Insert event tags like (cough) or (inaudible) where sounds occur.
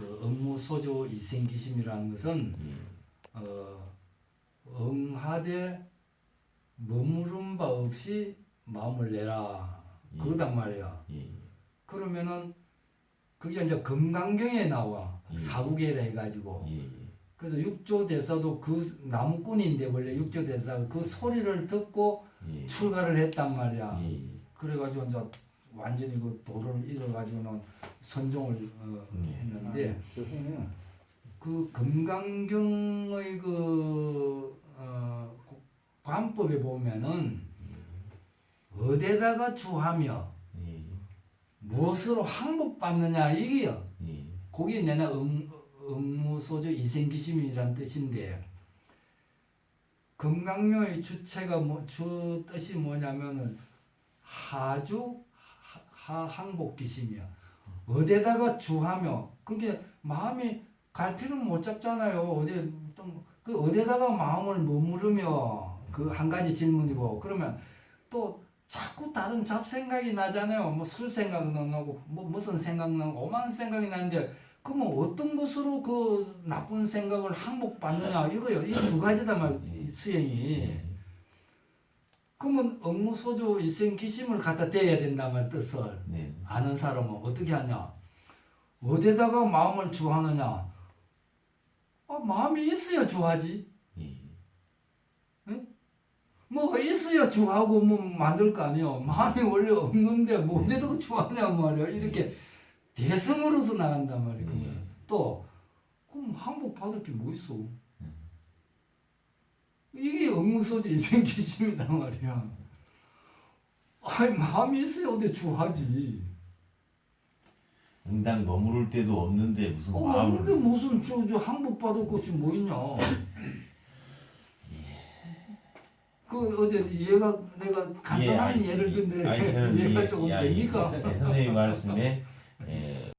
그 업무 소조 이생기심이라는 것은 예. 어, 응하되 머무른 바 없이 마음을 내라 예. 그거단 말이야. 예. 그러면은 그게 이제 금강경에 나와 예. 사부계라 해가지고 예. 그래서 육조 대사도 그 나무꾼인데 원래 육조 대사가 그 소리를 듣고 예. 출가를 했단 말이야. 예. 그래가지고 이제 완전히 그 도를 잃어가지고는 선종을 어, 예. 했는데 그 해는 그 금강경의 그 어, 관법에 보면은 어디다가 주하며 예. 무엇으로 항복받느냐 이게요. 예. 그게 내나 음, 음무소조 이생기심이란 뜻인데 금강묘의 주체가 뭐, 주 뜻이 뭐냐면은 하주 하, 하- 항복기심이야. 어디다가 주하며 그게 마음이 갈피를 못 잡잖아요. 어디 또그 어디다가 마음을 머무르며 그 한 가지 질문이고 그러면 또 자꾸 다른 잡생각이 나잖아요. 뭐 술 생각 나고 뭐 무슨 생각 나고 오만 생각이 나는데 그러면 어떤 것으로 그 나쁜 생각을 항복받느냐 이거요. 이 두 가지다 말 수행이. 예. 그러면 업무소조 일생기심을 갖다 대야 된다 말 뜻을 네. 아는 사람은 어떻게 하냐? 어디다가 마음을 주하느냐? 아, 마음이 있어야 주하지. 예. 뭐 있어야 주하고 뭐 만들 거 아니에요. 마음이 원래 없는데 뭐 어디다가 주하냐 말이야. 이렇게 대승으로서 나간단 말이야. 예. 또 그럼 항복 받을 게 뭐 있어? 업무소지 인생기심이란 말이야. 아니 마음이 있어야 어디 주하지. 응당 머무를 때도 없는데 무슨 어, 마음을 근데 무슨 저, 저 항복 받을 것이 뭐 있냐? 그 어제 얘가 내가 간단한 예, 예를 알지. 든데 아니, 저는 (laughs) 얘가 예, 조금 야, 됩니까? 예, 선생님 말씀에